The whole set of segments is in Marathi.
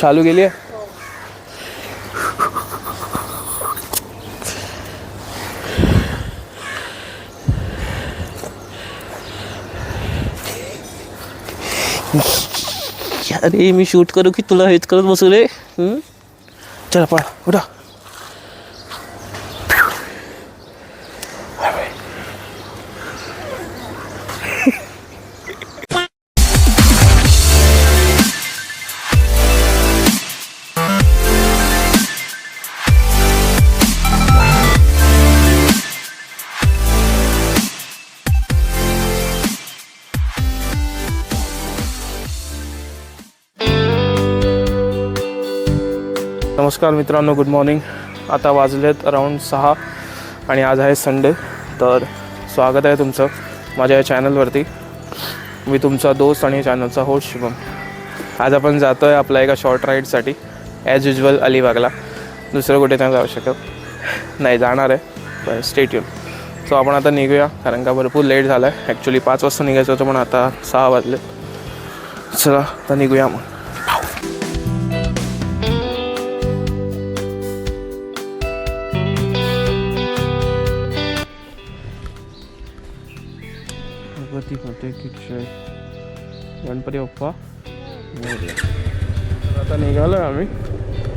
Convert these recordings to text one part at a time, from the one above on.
चालू केली आहे. अरे मी शूट करू की तुला हेच करत बसू रे चला पळा उठा. नमस्कार मित्रांनो गुड मॉर्निंग आता वाजलेत अराऊंड सहा आणि आज आहे संडे तर स्वागत आहे तुमचं माझ्या या चॅनलवरती मी तुमचा दोस्त आणि चॅनलचा होस्ट शुभम. आज आपण जातो आहे आपल्या एका शॉर्ट राईडसाठी ॲज युजल अलिबागला. दुसरं कुठे नाही जाऊ शकत. नाही जाणार आहे बरं स्टेट सो आपण आता निघूया कारण का भरपूर लेट झालं आहे ॲक्च्युली पाच वाजता निघायचं होतं पण आता सहा वाजले चला आता निघूया मग. गणपती होते की गणपती बाप्पा. तर आता निघालो आहे आम्ही.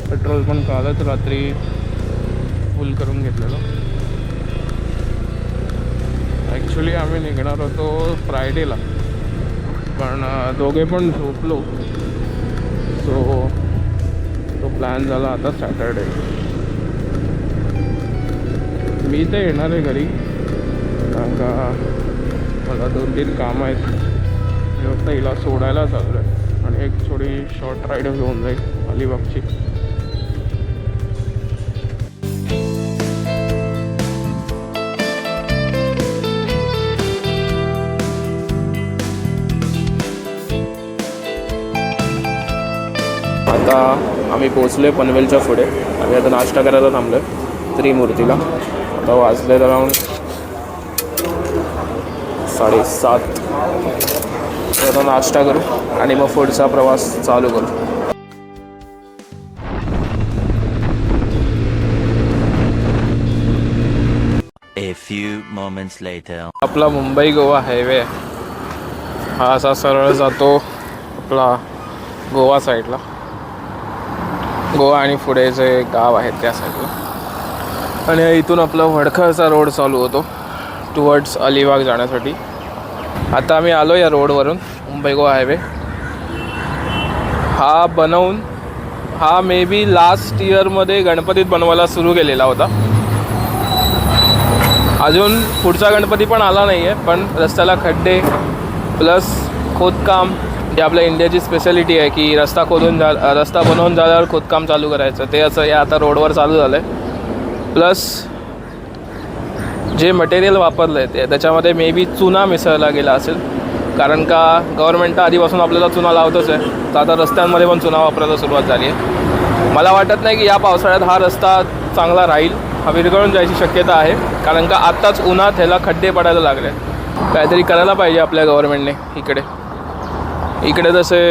पेट्रोल पण कालच रात्री फुल करून घेतलेलं. ॲक्च्युली आम्ही निघणार होतो फ्रायडेला पण दोघे पण झोपलो. सो तो प्लॅन झाला आता सॅटरडे मी तर येणार आहे घरी. कारण का मला दोन तीन कामं आहेत. मी फक्त हिला सोडायला चाललो आहे. आणि एक थोडी शॉर्ट राईड घेऊन जाईल अलिबागची. आता आम्ही पोचलो आहे पनवेलच्या पुढे. आम्ही आता नाश्ता करायला थांबलो आहे त्रिमूर्तीला. आता वाजले अराऊंड साडेसात. तर आता नाश्ता करू आणि मग पुढचा प्रवास चालू करू. A few moments later. आपला मुंबई गोवा हायवे. हा असा सरळ जातो आपला गोवा साईडला. गोवा आणि पुढे जे गाव आहे त्या साईडला. आणि इथून आपला वडखळचा रोड चालू होतो टुवर्ड्स अलिबाग जाण्यासाठी. आता आम्ही आलो या रोडवरून मुंबई गोवा हायवे हा बनवून हा मे बी लास्ट इयरमध्ये गणपतीत बनवायला सुरू केलेला होता. अजून पुढचा गणपती पण आला नाही आहे पण रस्त्याला खड्डे प्लस खोदकाम जे आपल्या इंडियाची स्पेशालिटी आहे की रस्ता खोदून जा रस्ता बनवून झाल्यावर खोदकाम चालू करायचं ते असं या आता रोडवर चालू झालं आहे प्लस जे मटेरियल वापरलं आहे ते त्याच्यामध्ये मे बी चुना मिसळला गेला असेल. कारण का गव्हर्नमेंट आधीपासून आपल्याला चुना लावतच आहे. तर आता रस्त्यांमध्ये पण चुना वापरायला सुरुवात झाली आहे. मला वाटत नाही की या पावसाळ्यात हा रस्ता चांगला राहील. हा विरघळून जायची शक्यता आहे. कारण का आत्ताच उन्हात ह्याला खड्डे पडायला लागले काहीतरी करायला पाहिजे आपल्या गव्हर्नमेंटने इकडे. इकडे जसे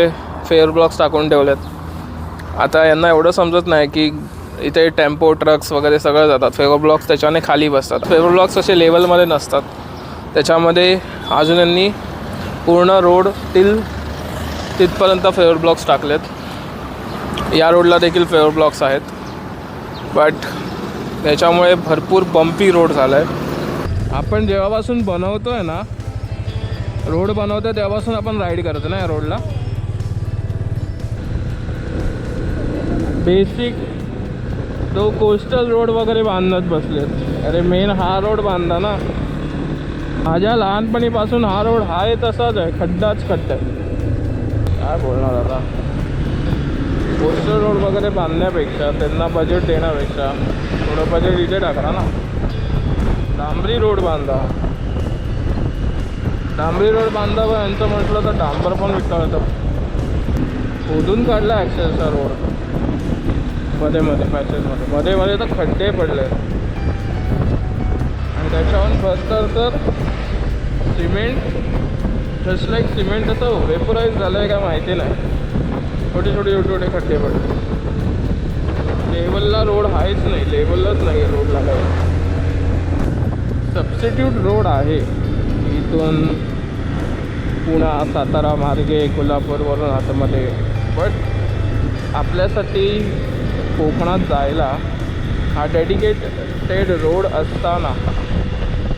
फेअर ब्लॉक्स टाकून ठेवलेत. आता यांना एवढं समजत नाही की इथे टेम्पो ट्रक्स वगैरे सगळं जातात. फेवर ब्लॉक्स त्याच्याने खाली बसतात. फेवर ब्लॉक्स असे लेवलमध्ये नसतात. त्याच्यामध्ये अजून यांनी पूर्ण रोड टिल तिथपर्यंत फेवर ब्लॉक्स टाकलेत. या रोडला देखील फेवर ब्लॉक्स आहेत. बट त्याच्यामुळे भरपूर बम्पी रोड झाला आहे आपण जेव्हापासून बनवतो आहे ना रोड बनवतो तेव्हापासून आपण राईड करतो ना या रोडला बेसिक तो कोस्टल रोड वगैरे बांधत बसलेत. अरे मेन हा रोड बांधा ना. माझ्या लहानपणीपासून हा रोड हा आहे तसाच आहे. खड्डाच खड्डा काय बोलणार आता? कोस्टल रोड वगैरे बांधण्यापेक्षा त्यांना बजेट देण्यापेक्षा थोडं बजेट इथे टाकला ना. डांबरी रोड बांधा. डांबरी रोड बांधा व यांचं म्हटलं तर डांबर पण विकळतं खोदून काढला ॲक्सेसचा रोड मध्ये मध्ये पॅसेजमध्ये मध्ये. मध्ये तर खड्डे पडले. आणि त्याच्यावर फस्टर तर सिमेंट जस्ट लाईक सिमेंट असं वेपराईज झालं आहे काय माहिती नाही. छोटे छोटे छोटे छोटे खड्डे पडले. लेवलला रोड आहेच नाही लेवललाच नाही आहे रोडला काही. सबस्टिट्यूट रोड आहे. इथून पुणा सातारा मार्गे कोल्हापूरवरून आतमध्ये. बट आपल्यासाठी कोकणात जायला हा डेडिकेटेड रोड असताना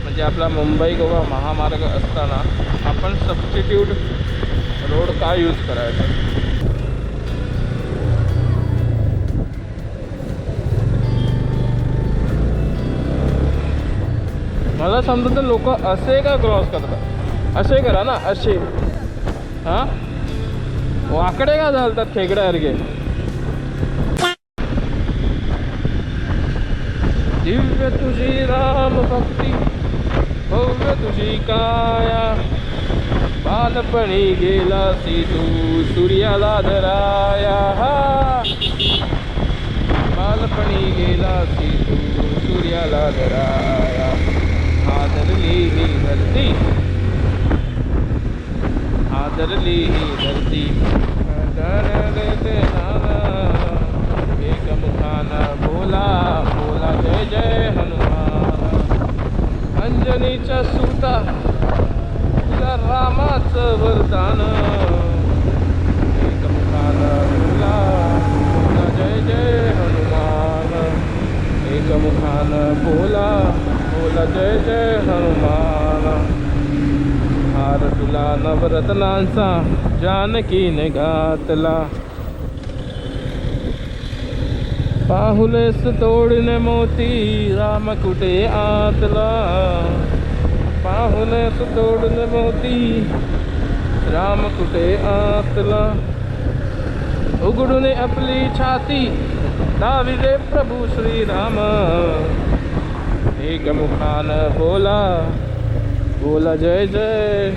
म्हणजे आपला मुंबई गोवा महामार्ग असताना आपण सबस्टिट्यूट रोड का यूज करायचा? मला समजत लोक असे का क्रॉस करतात? असे करा ना असे. हां? वाकडे का चालतात खेकड्यासारखे दिव्य तुझी राम भक्ति, भव्य तुझी काया। बालपणी गेला सी तू सूर्याला धराया बालपणी गेला सी तू सूर्याला धराया आदरली ही धरती। आदरली ही धरती। एकमुखान बोला बोला। जय जय हनुमान. अंजनीच्या सुता तुला रामाचं वरदान. एकमुखान बोला जय जय हनुमान. एकमुखान बोला बोला जय जय हनुमान. हार तुला नवरत्नांचा जानकीने घातला पाहुलेस तोडणे मोती राम कुठे आतला पाहुलेस तोडणे मोती राम कुठे आतला उघडून आपली छाती दाविले प्रभू श्रीराम एकमुखान बोला बोला जय जय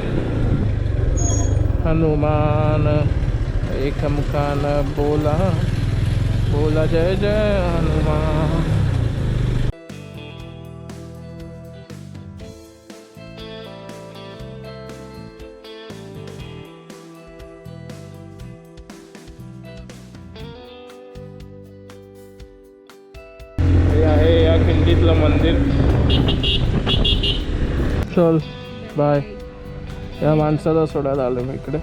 हनुमान एकमुखान बोला बोला जय जय हनुमान। हे आहे या खिंडीतलं मंदिर. चल बाय या माणसाला सोडायला आलो मी इकडे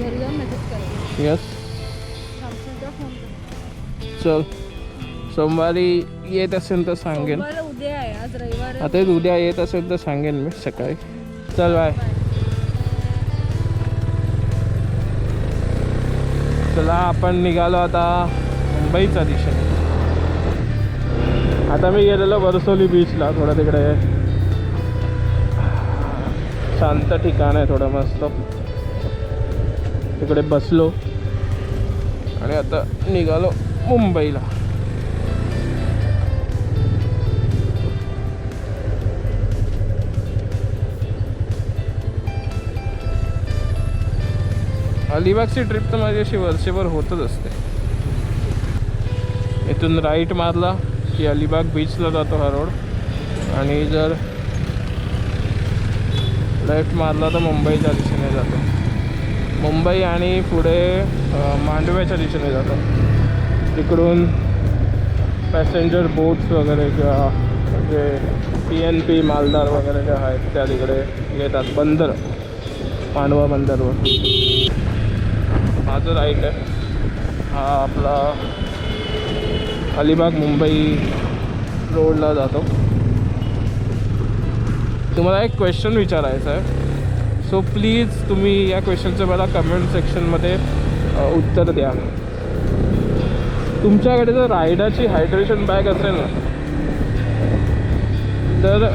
घरी जाऊन मेसेज करा यस कर. चल. सोमवारी येत असेल तर सांगेन. उद्या आहे आज रविवार आहे. आता उद्या येत असेल तर सांगेन मी सकाळी. चल बाय चला आपण निघालो आता मुंबईच्या दिशेने आता मी गेलेलो वरसोली बीचला थोडं तिकडे. शांत ठिकाण आहे थोडं मस्त. तिकडे बसलो. आणि आता निघालो मुंबईला. अलिबागची ट्रिप तर माझी अशी वर्षभर होतच असते. इथून राईट मारला की अलिबाग बीचला जातो हा रोड आणि जर लेफ्ट मारला तर मुंबईच्या दिशेने जातो. मुंबई आणि पुढे मांडव्याच्या दिशेने जातो तिकडून पॅसेंजर बोट्स वगैरे किंवा जे पी एन पी मालदार वगैरे जे आहेत त्या तिकडे येतात. बंदर मांडवा बंदरवर हा जो राईट आहे हा आपला अलिबाग मुंबई रोडला जातो. तुम्हाला एक क्वेश्चन विचारायचा आहे. सो प्लीज तुम्ही या क्वेश्चनचं मला कमेंट सेक्शनमध्ये उत्तर द्या. तुमच्याकडे जर रायडाची हायड्रेशन बॅग असेल ना तर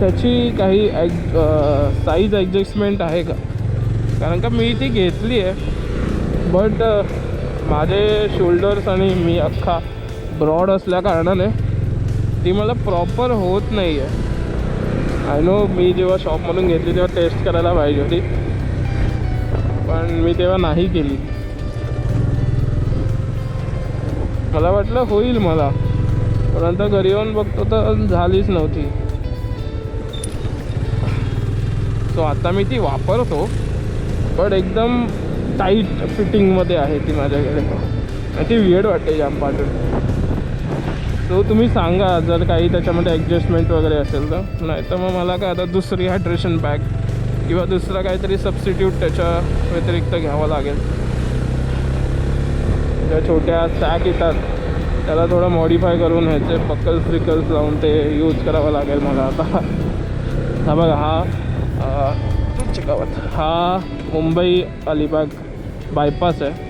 त्याची काही ॲग साईज ॲडजस्टमेंट आहे का? कारण का मी ती घेतली आहे बट माझे शोल्डर्स आणि मी अख्खा ब्रॉड असल्या कारणाने ती मला प्रॉपर होत नाही आहे आय नो मी जेव्हा शॉपमधून घेतली तेव्हा टेस्ट करायला पाहिजे होती. पण मी तेव्हा नाही केली. मला वाटलं होईल मला. परंतु घरी येऊन बघतो तर झालीच नव्हती. सो आता मी ती वापरतो बट एकदम टाईट फिटिंगमध्ये आहे ती माझ्याकडे. ती वेड वाटते जाम पाठवून सो तुम्ही सांगा जर काही त्याच्यामध्ये ॲडजस्टमेंट वगैरे असेल तर. नाही तर मग मला काय आता दुसरी हायड्रेशन बॅग किंवा दुसरा काहीतरी सबस्टिट्यूट त्याच्या व्यतिरिक्त घ्यावं लागेल. ज्या छोट्या सॅक येतात त्याला थोडं मॉडिफाय करून ह्याचे पकल्स फ्रिकल्स लावून ते यूज करावं लागेल मला आता. हा बघा हा अं, चिकावत हा मुंबई अलिबाग बायपास आहे.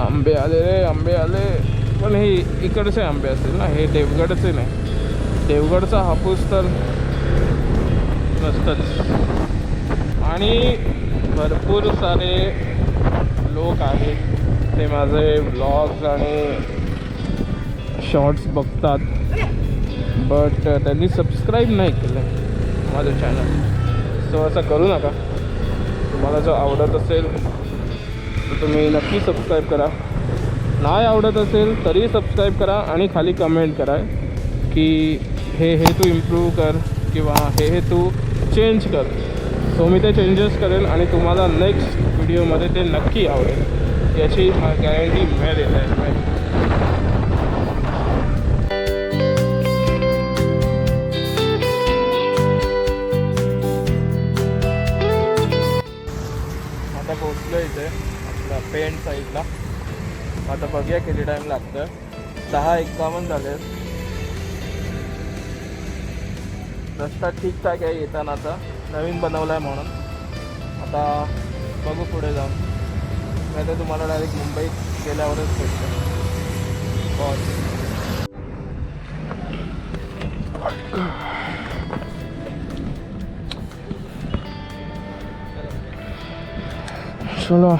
आंबे आले रे आंबे आले. पण हे इकडचे आंबे असतील ना हे देवगडचे नाही. देवगडचा हापूस तर नसतंच. आणि भरपूर सारे लोक आहेत. ते माझे ब्लॉग्स आणि शॉर्ट्स बघतात. बट त्यांनी सबस्क्राईब नाही केलं माझं चॅनल सो असं करू नका. तुम्हाला जर आवडत असेल तुम्ही नक्की सबस्क्राईब करा. नाही आवडत असेल तरी सबस्क्राईब करा आणि खाली कमेंट करा की हे हे तू इम्प्रूव्ह कर किंवा हे हे तू चेंज कर. सो मी ते चेंजेस करेल आणि तुम्हाला नेक्स्ट व्हिडिओमध्ये ते नक्की आवडेल. याची गॅरंटी मिळेल. आहे पेंट साईडला आता बघूया किती टाईम लागतं दहा एक्कावन्न झाले. रस्ता ठीकठाक आहे येताना आता. नवीन बनवला आहे म्हणून. आता बघू पुढे जाऊन. नाही तर तुम्हाला डायरेक्ट मुंबईत गेल्यावरच भेटतं. बॉस चलो.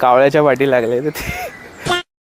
कावळ्याच्या वाटी लागले तर ते.